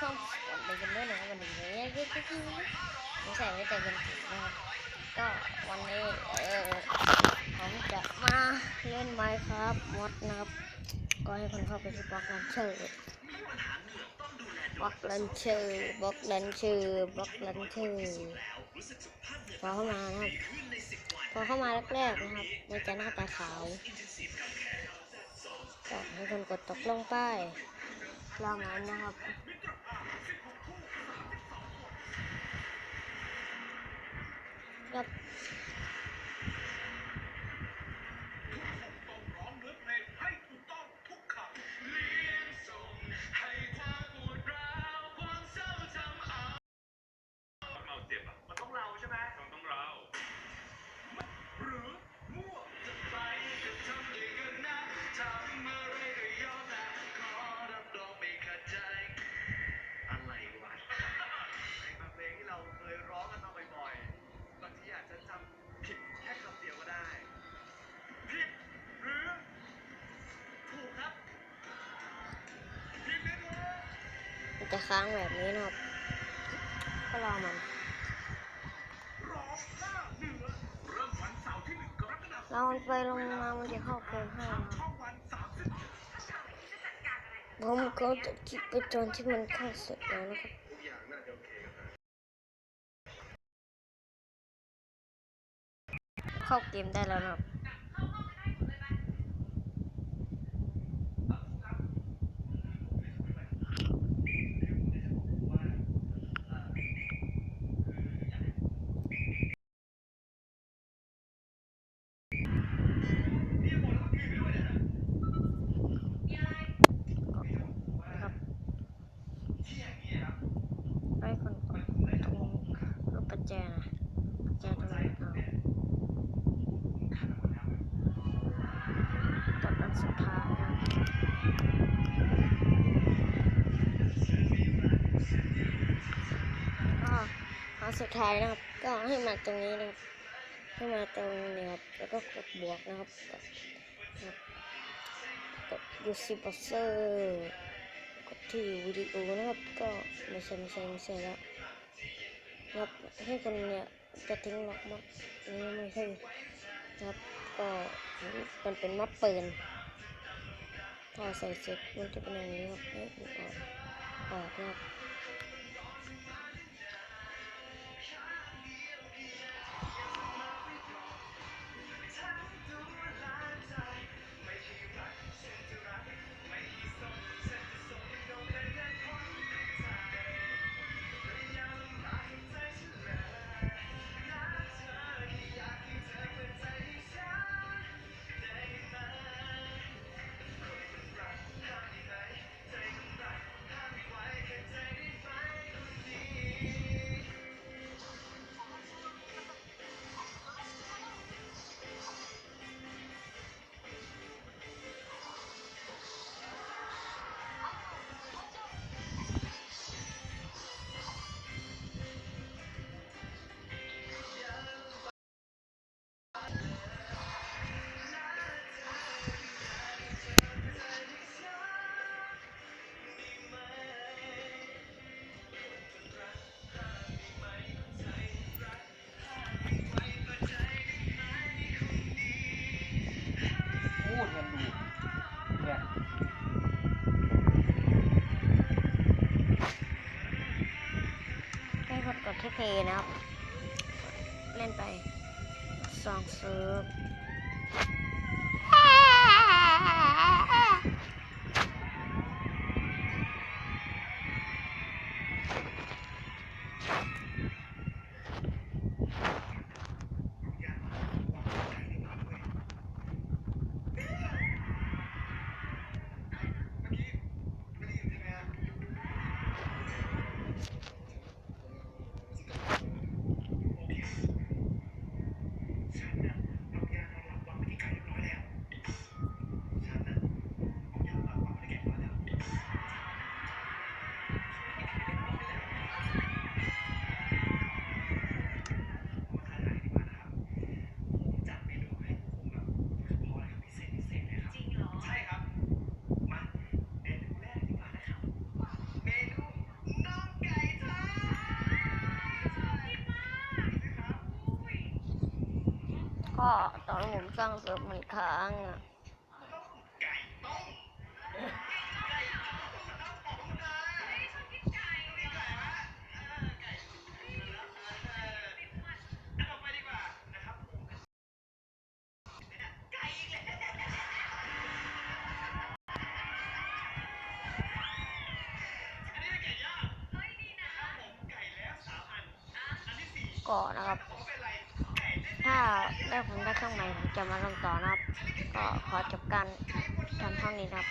ช่องสอนไปกันด้วยนะครับวันนี้เนี่ยก็คือไม่ใส่ไว้แต่กันถึงนะครับก็วันนี้เออผมจะมาเล่นไมค์ครับมดนะครับ ก็ให้คนเข้าไปที่บล็อกลันเชอร์บล็อกลันเชอร์บล็อกลันเชอร์บล็อกลันเชอร์พอเข้ามานะครับพอเข้ามาแรกๆนะครับมันจะหน้าตาขาวก็ให้คนกดตกลงไปลองนั้นนะครับ ค มันจะค้างแบบนี้นะครับ ก็รอมันรอหน้าเหนือเริ่มวันเสาร์ที่หนึ่งกรกฎาคมเรามันไปลงมามันจะเข้าเกมให้นะครับช่องวันสามสิบผมก็จะคิดไปตอนที่มันเข้าเสร็จแล้วนะครับเข้าเกมได้แล้วนะครับให้คนกดตรงรูปประแจนะประแจตรงนี้เอากดอัน สุดท้ายก็อันสุดท้ายนะครับ ก็ให้มาตรงนี้นะครับ ให้มาตรงนี้ครับ แล้วก็กดบวกนะครับ กดนะครับกด UC browser กดที่วิดีโอนะครับ ก็ไม่ใช่ไม่ใช่ไม่ใช่แล้วครับให้คนเนี่ยจะทิ้งล็อกม็อดนี่ไม่ใช่ครับก็มันเป็นม็อดปืน พอใส่เสร็จมันจะเป็นอย่างนี้ครับให้ออกออกนะครับ ดูเนี่ยให้กดกดที่เพย์นะครับ เล่นไปสองเซิร์ฟ ก็ตอนผมสร้างเสริมมันค้างอะไก่ต้มไก่ต้มของนายชอบกินไก่มีไก่ไหมเออไก่แล้วเอออันต่อไปดีกว่านะครับ ถ้าได้ผมได้เครื่องใหม่ผมจะมาลงต่อนะครับ ก็ขอจบการทำเท่านี้นะครับ